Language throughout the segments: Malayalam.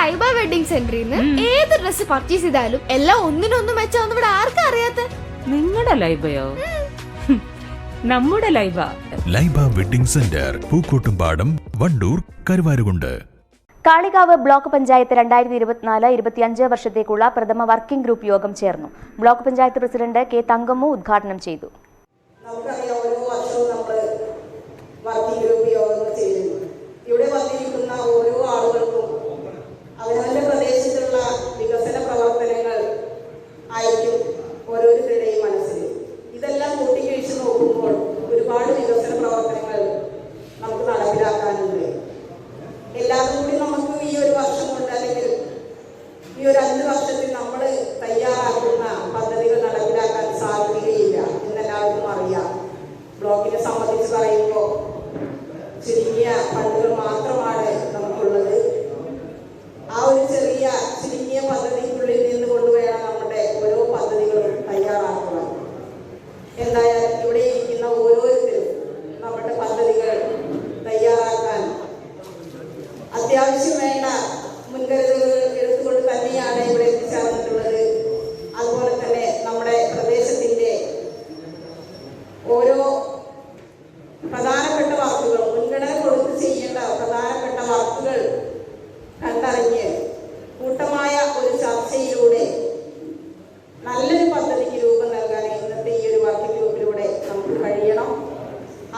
ലൈബ വെഡിങ് സെന്ററിൽ നിന്ന് ഏത് ഡ്രസ് പർച്ചേസ് ചെയ്താലും എല്ലാം ഒന്നിനൊന്നും മെച്ചാന്ന് ഇവിടെ ആർക്കും അറിയാത്ത? നിങ്ങളുടെ ലൈബയോ? നമ്മുടെ Laiba. Laiba wedding centre Pookkottumpadam Wandoor Karuvarakundu. Kalikavu block panchayat രണ്ടായിരത്തി ഇരുപത്തിനാല് ഇരുപത്തിയഞ്ച് വർഷത്തേക്കുള്ള പ്രഥമ വർക്കിംഗ് ഗ്രൂപ്പ് യോഗം ചേർന്നു. Block panchayat president K Thankammu ഉദ്ഘാടനം ചെയ്തു. ഈ ഒരു അഞ്ച് വർഷത്തിൽ നമ്മൾ തയ്യാറാക്കുന്ന പദ്ധതികൾ നടപ്പിലാക്കാൻ സാധിക്കുകയില്ല എന്നെല്ലാവർക്കും അറിയാം. ബ്ലോക്കിനെ സംബന്ധിച്ച് പറയുമ്പോൾ ചുരുങ്ങിയ ഫണ്ടുകൾ മാത്രമാണ്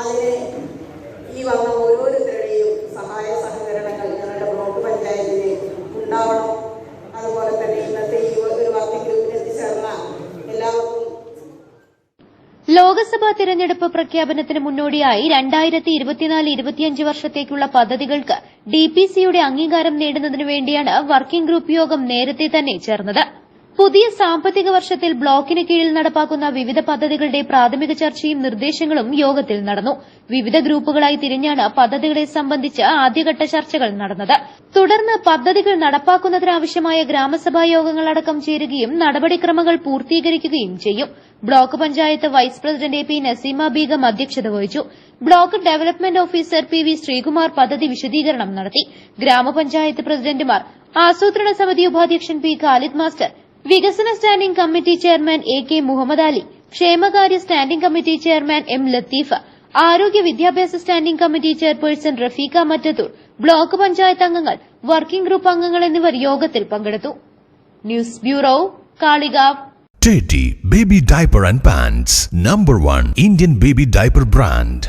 അതിന് ഈ വന്ന ഓരോരുത്തരുടെയും സഹായ സഹകരണങ്ങൾ ഞങ്ങളുടെ ബ്ലോക്ക് പഞ്ചായത്തിന് ഉണ്ടാവണം. അതുപോലെ തന്നെ ഇന്നത്തെ ഈ ഒരു വർക്കിംഗ് ഗ്രൂപ്പിൽ എത്തിച്ചേർന്ന എല്ലാവർക്കും ലോക്സഭാ തിരഞ്ഞെടുപ്പ് പ്രഖ്യാപനത്തിന് മുന്നോടിയായി രണ്ടായിരത്തി ഇരുപത്തിനാല് ഇരുപത്തിയഞ്ച് വർഷത്തേക്കുള്ള പദ്ധതികൾക്ക് ഡി പി സിയുടെ അംഗീകാരം നേടുന്നതിനു വേണ്ടിയാണ് വർക്കിംഗ് ഗ്രൂപ്പ് യോഗം നേരത്തെ തന്നെ ചേർന്നത്. പുതിയ സാമ്പത്തിക വർഷത്തിൽ ബ്ലോക്കിന് കീഴിൽ നടപ്പാക്കുന്ന വിവിധ പദ്ധതികളുടെ പ്രാഥമിക ചർച്ചയും നിർദ്ദേശങ്ങളും യോഗത്തിൽ നടന്നു. വിവിധ ഗ്രൂപ്പുകളായി തിരിഞ്ഞാണ് പദ്ധതികളെ സംബന്ധിച്ച് ആദ്യഘട്ട ചർച്ചകൾ നടന്നത്. തുടർന്ന് പദ്ധതികൾ നടപ്പാക്കുന്നതിനാവശ്യമായ ഗ്രാമസഭാ യോഗങ്ങളടക്കം ചേരുകയും നടപടിക്രമങ്ങൾ പൂർത്തീകരിക്കുകയും ചെയ്യും. Block panchayat vice president A P Naseema Beegum അധ്യക്ഷത വഹിച്ചു. Block development officer P V Sreekumar പദ്ധതി വിശദീകരണം നടത്തി. ഗ്രാമപഞ്ചായത്ത് പ്രസിഡന്റുമാർ ആസൂത്രണ സമിതി ഉപാധ്യക്ഷൻ പി ഖാലിദ് മാസ്റ്റർ വികസന standing committee chairman A K Muhammad Ali ക്ഷേമകാര്യ standing committee chairman M Latheef ആരോഗ്യ വിദ്യാഭ്യാസ standing committee chairperson Rafeeqa Mattathur block panchayat അംഗങ്ങൾ വർക്കിംഗ് ഗ്രൂപ്പ് അംഗങ്ങൾ എന്നിവർ യോഗത്തിൽ പങ്കെടുത്തു. News bureau Kalikavu. Teddy baby Diaper and Pants number one Indian baby diaper brand.